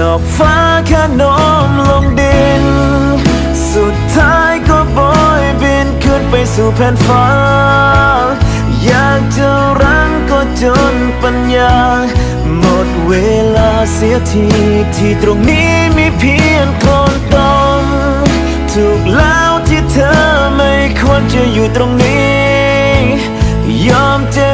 ดอกฟ้าแค่โน้มลงดิน สุดท้ายก็โบยบินขึ้นไปสู่แผ่นฟ้า อยากจะรั้งก็จนปัญญา หมดเวลาเสียทีที่ตรงนี้มีเพียงคนต้องถูกแล้วที่เธอไม่ควรจะอยู่ตรงนี้ ยอมเจ็บ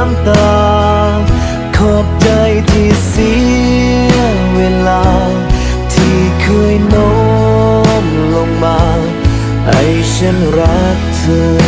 น้ำตา ขอบใจที่เสียเวลา ที่เคยโน้มลงมาให้ฉันรักเธอ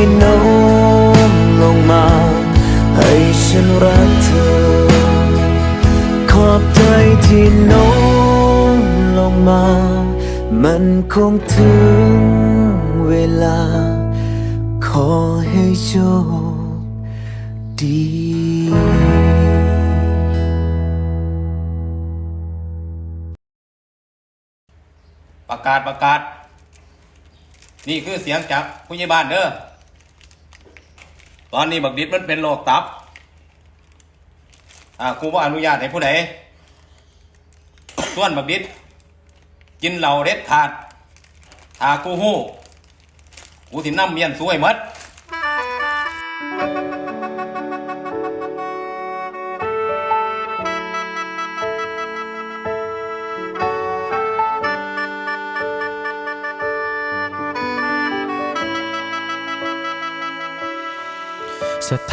ยโน้มลงมา ให้ฉันรักเธอ ขอบใจที่โน้มลงมา มันคงถึงเวลา ขอให้โชคดีประกาศประกาศ นี่คือเสียงจากผู้ใหญ่บ้านเด้อ ตอนนี้บักดิดมันเป็นโรคตับ อ่าครูว่าอนุญาตให้ผู้ใดส่วนบักดิดกินเหล่าเด็ดขาดถ้ากูหู้กูสินำเมียนสวยหมด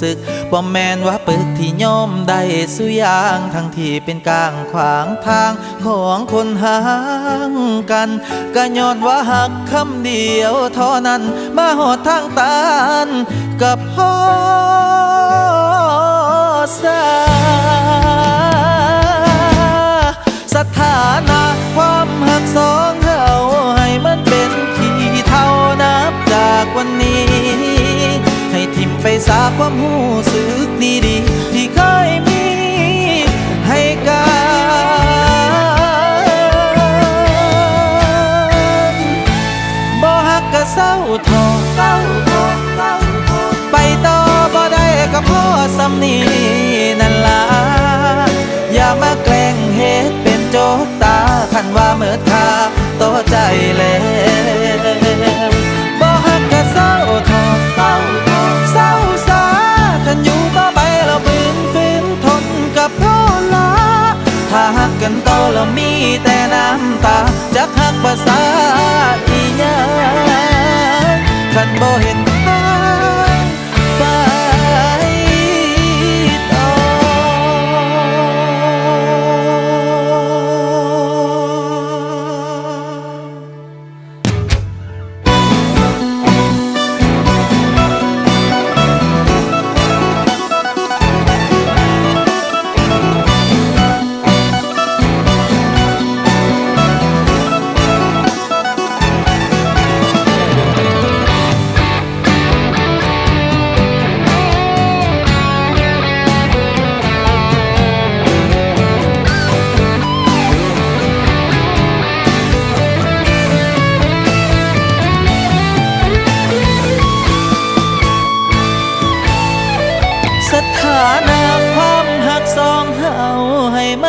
สึกบ่แมนว่าปึกที่ย่อมได้สุยางทั้งที่เป็นกลางขวางทางของคนห่างกันก็ย้อนว่าหักคำเดียวเท่านั้นมาหอดทางตันกับพ่อสาสถานะความหักสอง ไปสาความหูสึกดีๆที่เคยมีให้กันบ่หักก็เศร้าทอเศร้าทอไปต่อบ่ได้ก็พ่อสำนีนั่นล่ะอย่ามาแกล้งเฮ็ดเป็นโจกตาคันว่าเมิดค่าต่อใจแล้ว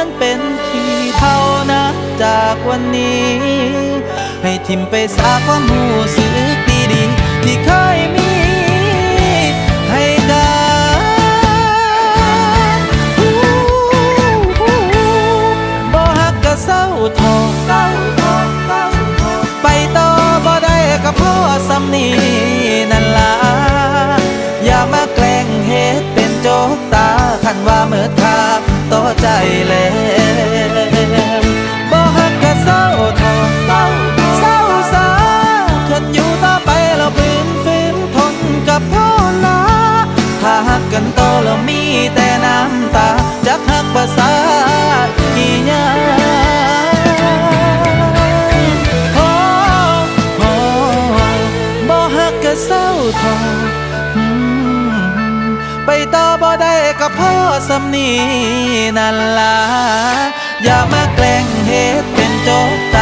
ให้นเป็นขีเท่านับจากวันนี้ ให้ทิมไปสาความหูสึกดีๆที่เคยมีให้กันบ่ฮักก็เศร้าทอเศร้าทอไปต่อบ่ได้ก็พ่อสำนีนั่นล่ะอย่ามาแกล้งเฮ็ดเป็นโจกตาคันว่าเมิดค่า ใจแล้ว สำนีนั่นล่ะอย่ามาแกล้งเหตุเป็นโจก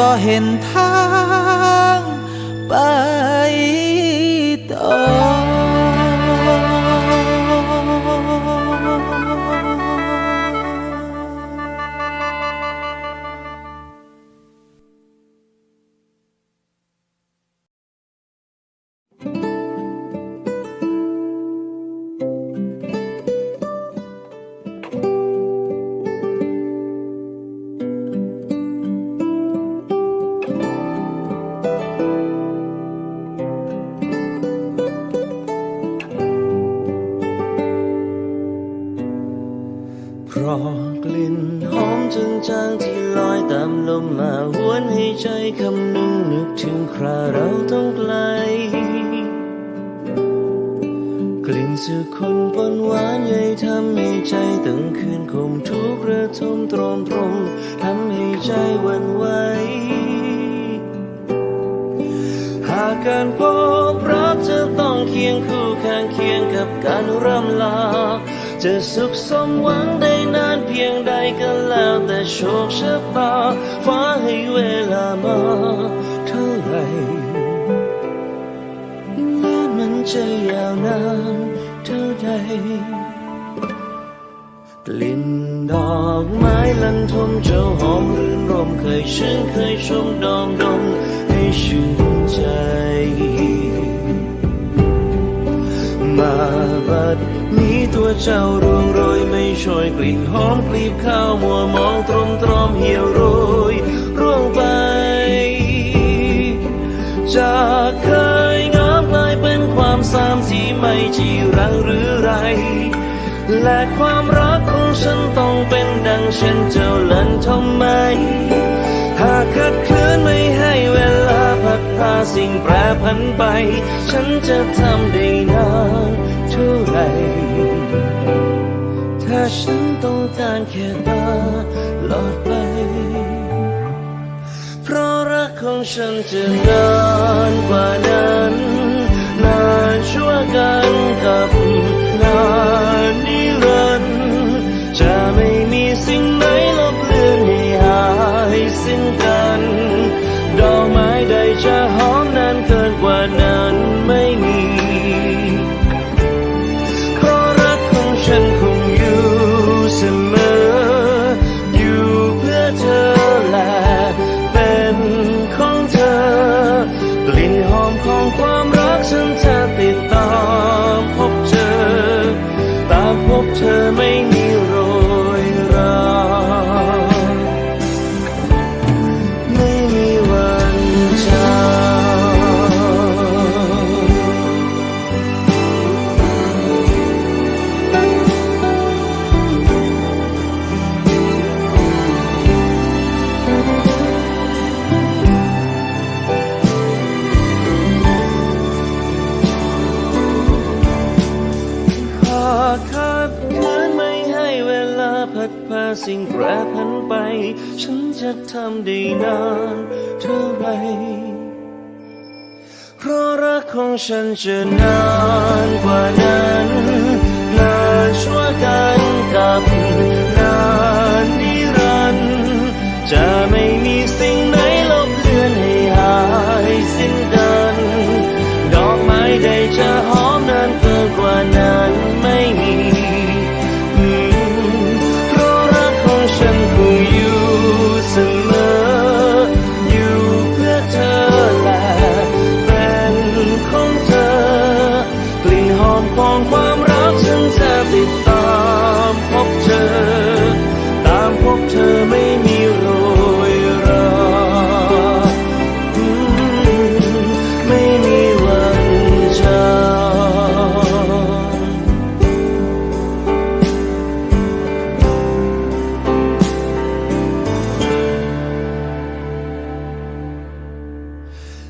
บ่เห็นทาง หอมจางๆที่ลอยตามลมมาหวนให้ใจคำนึงนึกถึงคราเราต้องไกล กลิ่นสุคนปนหวานใหญ่ทำให้ใจตึงคืนคมทุกข์ระทมตรอมตรมทำให้ใจวันไหวหากการพบรักจะต้องเคียงคู่ข้างเคียงกับการร่ำลา จะสุขสมหวังได้นานเพียงใดก็แล้วแต่โชคชะตาฟ้าให้เวลามาเท่าไหรแม้มันจะยาวนานเท่าใดกลิ่นดอกไม้ลันทมเจ้าหอมรื่นรมเคยชื่นเคยชมดอมดมให้ชื่น บัดนี้ตัวเจ้าร่วงโรยไม่ช่วยกลิ่นหอมกลีบข้าวมัวมองตรมตรอมเหี่ยวโรยร่วงไป จากเคยงามกลายเป็นความสามสีไม่จีรังหรือไร และความรักของฉันต้องเป็นดังเช่นเจ้าเล่นทำไม หากขัดขืนไม่ให้เวลาพัดพาสิ่งแปรผันไป ฉันจะทำได้นาน ท่าไหรถ้าฉันต้องการแค่ตาหลอดไป เพราะรักของฉันจะนานกว่านั้น นานชั่วกัน บเธอไม่มี พาสิ่งแปรผันไป ฉันจะทำได้นานเท่าไรเพราะรักของฉันจะนานกว่านั้นนานชั่วกันกับนานนิรันดร์จะ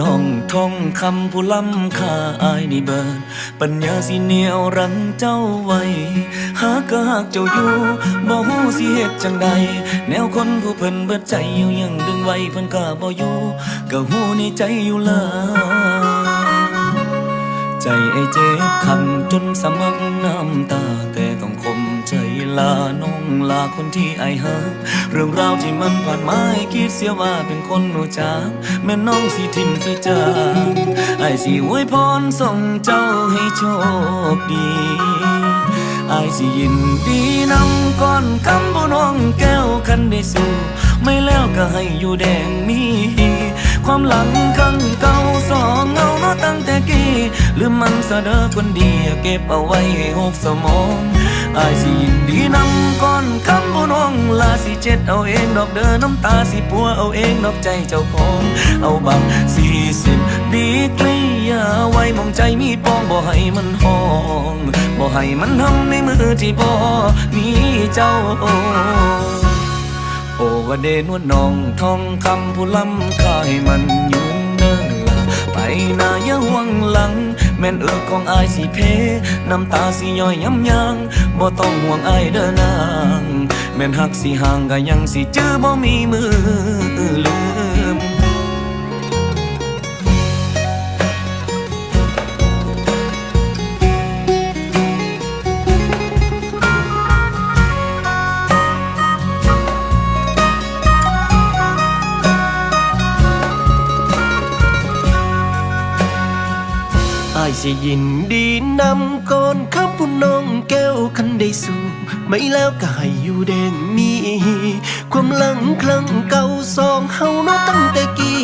น้องท่องคำผู้ล้ำค่าอายนี่เบิด ปัญญาสิเหนียวรังเจ้าไว้ หากก็หากเจ้าอยู่บ่ฮู้สิเฮ็ดจังใด แนวคนผู้เพิ่นเบิดใจอยู่ยังดึงไว้เพิ่นก็บ่อยู่ก็ฮู้ในใจอยู่แล้วใจไอ้เจ็บคำจนสมักน้ำตาแต ลาน้องลาคนที่ไอ้หักเรื่องราวที่มันผ่านมาให้คิดเสียว่าเป็นคนรู้จักแม่น้องสิทิมสิจางไอสิอวยพรส่งเจ้าให้โชคดีไอสิยินดีนำก้อนคำบ่น้องแก้วคันได้สู่ไม่แล้วก็ให้อยู่แดงมีความหลังครั้งเก่าสองเงาเนาะตั้งแต่กี้ลืมมันซะเด้อคนดีเก็บเอาไว้ให้หกสมอง อายสิยินดีนำก่อนคำบ่น้องลาสิเจ็ดเอาเองดอกเดินน้ำตาสิปัวเอาเองดอกใจเจ้าของเอาบังสี่สิบดีกรียาไว้มองใจมีปองบ่ให้มันห้องบ่ให้มันทำในมือที่บ่มีเจ้าโอวาเดนวดน้องทองคำผู้ล้ำค่ายมันยืนเดินลาไปนาอย่าห่วงหลัง แม่นเอือกของอายสิเพน้ำตาสิย่อยย้ำยังบ่ต้องห่วงอายเด้อนาง แม่นหักสิห่างก็ยังสิเจอบ่มีมือลือายสิยินดีนำก่อนคำผู้น้องแก้วคันได้สู่ไม่แล้วก็ให้อยู่แดงมี ความหลังครั้งเก่าสองเฮาเนาะตั้งแต่กี้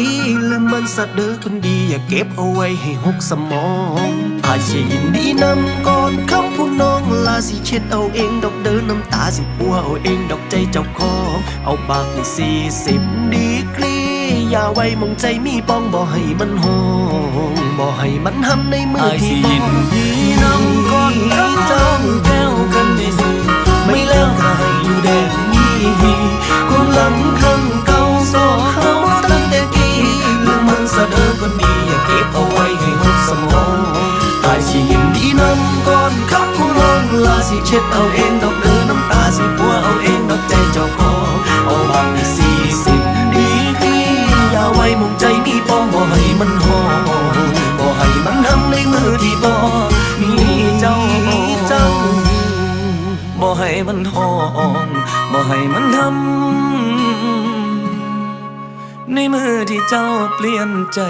ลืมมันสัตว์เด้อคนดีอย่าเก็บเอาไว้ให้หกสมองอายสิยินดีนำก่อนคำผู้น้องลาสิเช็ดเอาเองดอกเดินน้ำตาสิปัวเอาเองดอกใจเจ้าของเอาบากสี่สิบดีกรี อย่าไว้มองใจมีป้องบ่ให้มันห้องบ่ให้มันทำในมือที่บ่มีน้ำก้อนน้ำจ้องแก้วกันได้สิไม่แล้วก็ให้อยู่แดนนี้ความหลังครั้งเก่าสอเฮาตั้งแต่กี้ลืมมันสะเด้อคนดีอย่าเก็บเอาไว้ให้หดสมองอายสิยินดีนำก่อนคำผู้ร้องลาสิเช็ดเอาเองดอกเดินน้ำตาสิปัวเอาเองดอกใจเจ้าของเอาบาง มุงใจมีป้องบ่ให้มันหอบ่ให้มันทำในมือที่บ่มีเจ้าเจ้าบ่ให้มันหองบ่ให้มันทำในมือที่เจ้าเปลี่ยนใจ